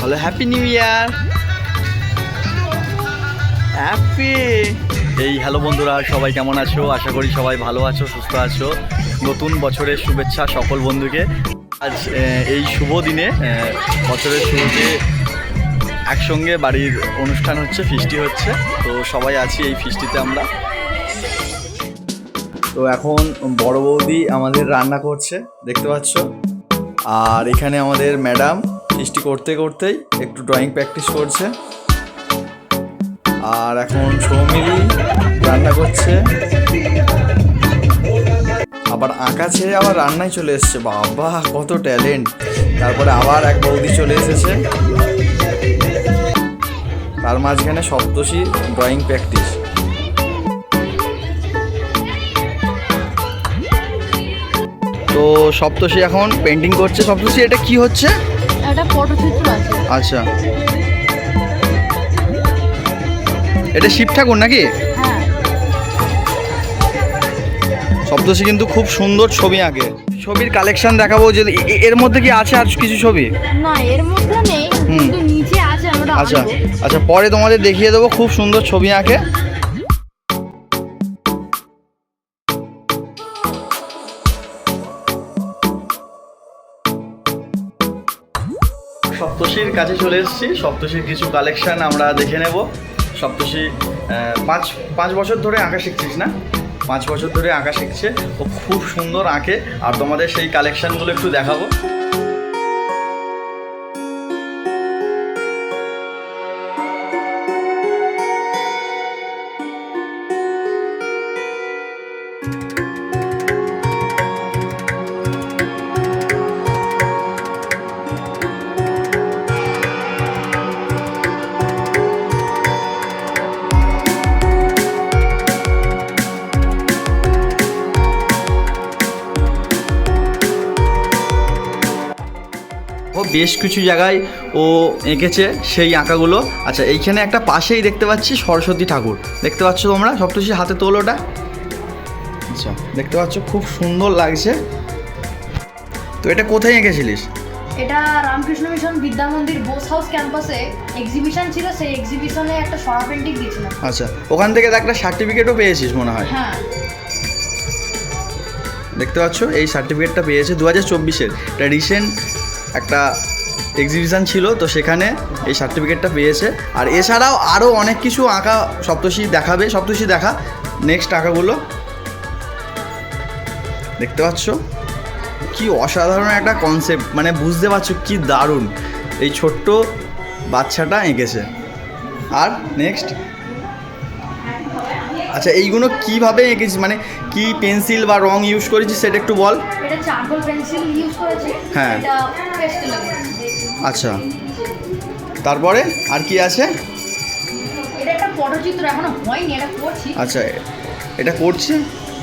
বলো happy new year happy এই hello বন্ধুরা, সবাই কেমন আছো? আশা করি সবাই ভালো আছো, সুস্থ আছো। নতুন বছরের শুভেচ্ছা সকল বন্ধুকে। আজ এই শুভ দিনে বছরের শুরুতে একসঙ্গে বাড়ির অনুষ্ঠান হচ্ছে ফিস্টি হচ্ছে। তো সবাই আছি এই ফিস্টিতে আমরা। তো এখন বড় বৌদি আমাদের রান্না করছে, দেখতে পাচ্ছ? আর এখানে আমাদের ম্যাডাম ফিস্টি করতে করতেই একটু ড্রয়িং প্র্যাকটিস করছে। আর এখন সৌমিলি রান্না করছে। আবার আঁকা ছেড়ে আবার রান্নায় চলে এসছে। বাবা, কত ট্যালেন্ট তারপরে আবার এক বৌদি চলে এসেছে। তার মাঝখানে সপ্তশী ড্রয়িং প্র্যাকটিস তো সপ্তশী এখন পেন্টিং করছে। সপ্তশী, এটা কি হচ্ছে? পটচিত্র আছে। আচ্ছা। এটা শিব ঠাকুর নাকি? হ্যাঁ। সপ্তশী কিন্তু খুব সুন্দর ছবি আঁকে। ছবির কালেকশন দেখাবো যে এর মধ্যে কি আছে আর কিছু ছবি? না এর মধ্যে নেই হুম। কিন্তু নিচে আছে আমরা আচ্ছা আচ্ছা পরে তোমাদের দেখিয়ে দেবো খুব সুন্দর ছবি আঁকে। সপ্তশীর কাছে চলে এসেছি। সপ্তশীর কিছু কালেকশন আমরা দেখে নেব। সপ্তশী পাঁচ পাঁচ বছর ধরে আঁকা শিখছিস না? পাঁচ বছর ধরে আঁকা শিখছে। ও খুব সুন্দর আঁকে। আর তোমাদের সেই কালেকশানগুলো একটু দেখাবো। ও বেশ কিছু জায়গায় ও এঁকেছে সেই আঁকাগুলো। আচ্ছা এইখানে একটা পাশেই দেখতে পাচ্ছি সরস্বতী ঠাকুর। দেখতে পাচ্ছ তোমরা? সপ্তশী হাতে তোলোটা আচ্ছা দেখতে পাচ্ছ খুব সুন্দর লাগছে। তো এটা কোথায় এঁকেছিলিস? এটা রামকৃষ্ণ মিশন বিদ্যা মন্দির বোস হাউস ক্যাম্পাসে এক্সিবিশন ছিল সেই এক্সিবিশনে একটা সরা পেন্টিং দিয়েছিলাম। আচ্ছা ওখান থেকে একটা সার্টিফিকেটও পেয়েছিস মনে হয়? হ্যাঁ। দেখতে পাচ্ছ এই সার্টিফিকেটটা পেয়েছে দু হাজার চব্বিশের। এটা রিসেন্ট একটা এক্সিবিশান ছিল, তো সেখানে এই সার্টিফিকেটটা পেয়েছে। আর এছাড়াও আরও অনেক কিছু আঁকা সপ্তশী দেখাবে সপ্তশী দেখা। নেক্সট আঁকাগুলো। দেখতে পাচ্ছ? কি অসাধারণ একটা কনসেপ্ট মানে বুঝতে পারছ কি দারুণ। এই ছোট্ট বাচ্চাটা এঁকেছে। আর নেক্সট আচ্ছা এইগুলো কীভাবে এঁকেছিস মানে কি পেন্সিল বা রং ইউজ করেছিস সেটা একটু বল। এটা চারকোল পেন্সিল ইউজ করেছি। হ্যাঁ। এটা পেস্টেল আচ্ছা। তারপরে আর কি আছে? এটা একটা পটচিত্র এখনও হয়নি এটা করছি। আচ্ছা এটা করছে?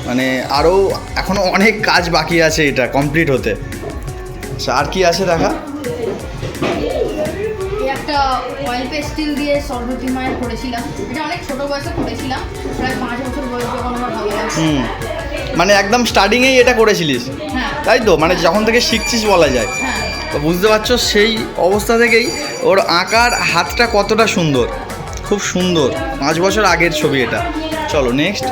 মানে আরও এখনও অনেক কাজ বাকি আছে এটা কমপ্লিট হতে। আচ্ছা আর কি আছে দেখা? অয়েল পেস্টিল দিয়ে সরস্বতী মায়ের করেছিলাম। এটা অনেক ছোট বয়সে করেছিলাম প্রায় পাঁচ বছর বয়স যখন আমার ভালো লাগছে হুম। মানে একদম স্টার্টিংয়েই এটা করেছিলিস? হ্যাঁ। তাই তো? মানে যখন থেকে শিখছিস বলা যায়। হ্যাঁ। তো বুঝতে পারছ সেই অবস্থা থেকেই ওর আঁকার হাতটা কতটা সুন্দর। খুব সুন্দর। পাঁচ বছর আগের ছবি এটা। চলো নেক্সট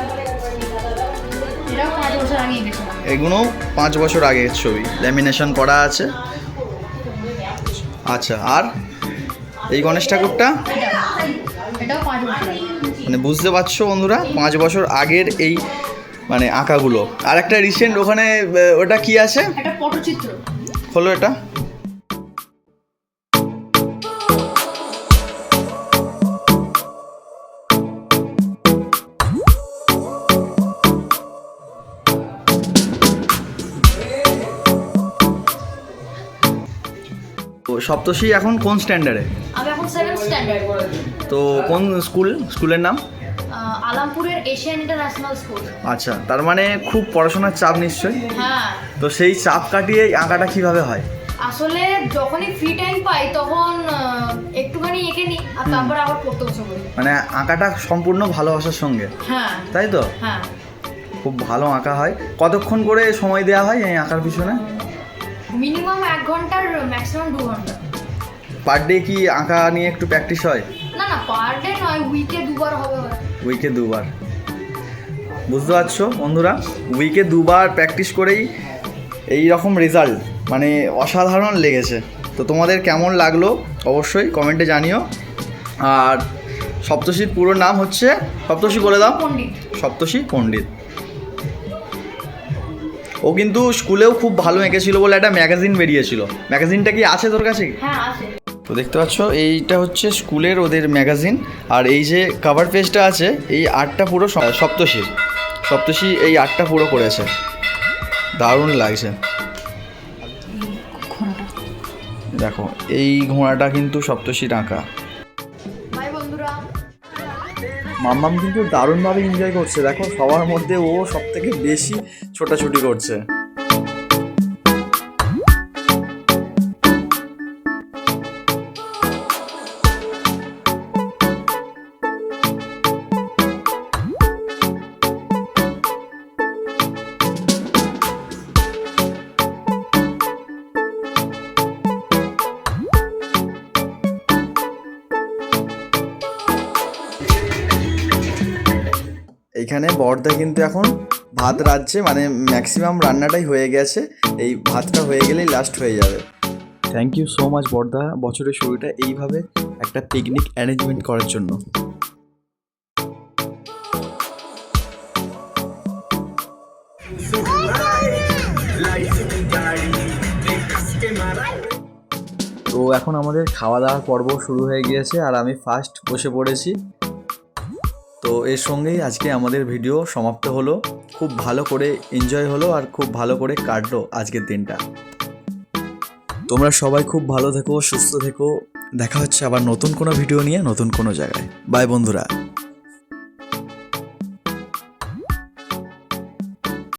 এগুলো পাঁচ বছর আগের ছবি। ল্যামিনেশন করা আছে। আচ্ছা আর? এই গণেশ ঠাকুরটা? মানে বুঝতে পারছ বন্ধুরা পাঁচ বছর আগের এই মানে আঁকাগুলো। আর একটা রিসেন্ট ওখানে ওটা কি আছে? হলো এটা? সপ্তশী এখন কোন স্ট্যান্ডার্ডে আমি এখন সেভেন স্ট্যান্ডার্ড তো কোন স্কুল স্কুলের নাম? আলামপুরের এশিয়ান ইন্টারন্যাশনাল স্কুল আচ্ছা তার মানে খুব পড়াশোনার চাপ নিশ্চয়ই। হ্যাঁ। তো সেই চাপ কাটিয়ে আঁকাটা কীভাবে হয়? আসলে যখনই ফ্রি টাইম পাই তখন একটুখানি এঁকে নিই আর তারপরে আবার পড়তে বসে মানে আঁকাটা সম্পূর্ণ ভালোবাসার সঙ্গে? হ্যাঁ। তাই তো? হ্যাঁ। খুব ভালো আঁকা হয়। কতক্ষণ করে সময় দেওয়া হয় এই আঁকার পিছনে? মিনিমাম এক ঘণ্টার ম্যাক্সিমাম দু ঘণ্টা। পার ডে কি আঁকা নিয়ে একটু প্র্যাকটিস হয়? না না পার ডে নয় উইকে দুবার হবে। উইকে দুবার। বুঝতে পারছ বন্ধুরা? উইকে দুবার প্র্যাকটিস করেই এই রকম রেজাল্ট মানে অসাধারণ লেগেছে। তো তোমাদের কেমন লাগল অবশ্যই কমেন্টে জানিও। আর সপ্তশীর পুরো নাম হচ্ছে সপ্তশী বলে দাও। পণ্ডিত। সপ্তশী পণ্ডিত। ও কিন্তু স্কুলেও খুব ভালো এঁকেছিল বলে একটা ম্যাগাজিন বেরিয়েছিল। ম্যাগাজিনটা কি আছে তোর কাছে? হ্যাঁ আছে। তো দেখতে পাচ্ছ এইটা হচ্ছে স্কুলের ওদের ম্যাগাজিন। আর এই যে কাভার পেজটা আছে এই আর্টটা পুরো সপ্তশীর সপ্তশী। এই আর্টটা পুরো করেছে। দারুণ লাগছে। দেখো এই ঘোড়াটা কিন্তু সপ্তশীর আঁকা বন্ধুরা মাম্মাম কিন্তু দারুণভাবে এনজয় করছে। দেখো সবার মধ্যে ও সব থেকে বেশি ছোটাছুটি করছে। এইখানে বর্দা কিন্তু এখন ভাত রাঁধছে মানে ম্যাক্সিমাম রান্নাটাই হয়ে গেছে। এই ভাতটা হয়ে গেলেই লাস্ট হয়ে যাবে। থ্যাংক ইউ সো মাচ বর্দা। বছরের শুরুটা এইভাবে একটা পিকনিক অ্যারেঞ্জমেন্ট করার জন্য। তো এখন আমাদের খাওয়া দাওয়ার পর্ব শুরু হয়ে গিয়েছে, আর আমি ফার্স্ট বসে পড়েছি। তো এর সঙ্গেই আজকে আমাদের ভিডিও সমাপ্ত হলো। খুব ভালো করে এনজয় হলো আর খুব ভালো করে কাটলো আজকের দিনটা। তোমরা সবাই খুব ভালো থেকো, সুস্থ থেকো। দেখা হচ্ছে আবার নতুন কোনো ভিডিও নিয়ে, নতুন কোনো জায়গায়। বাই বন্ধুরা।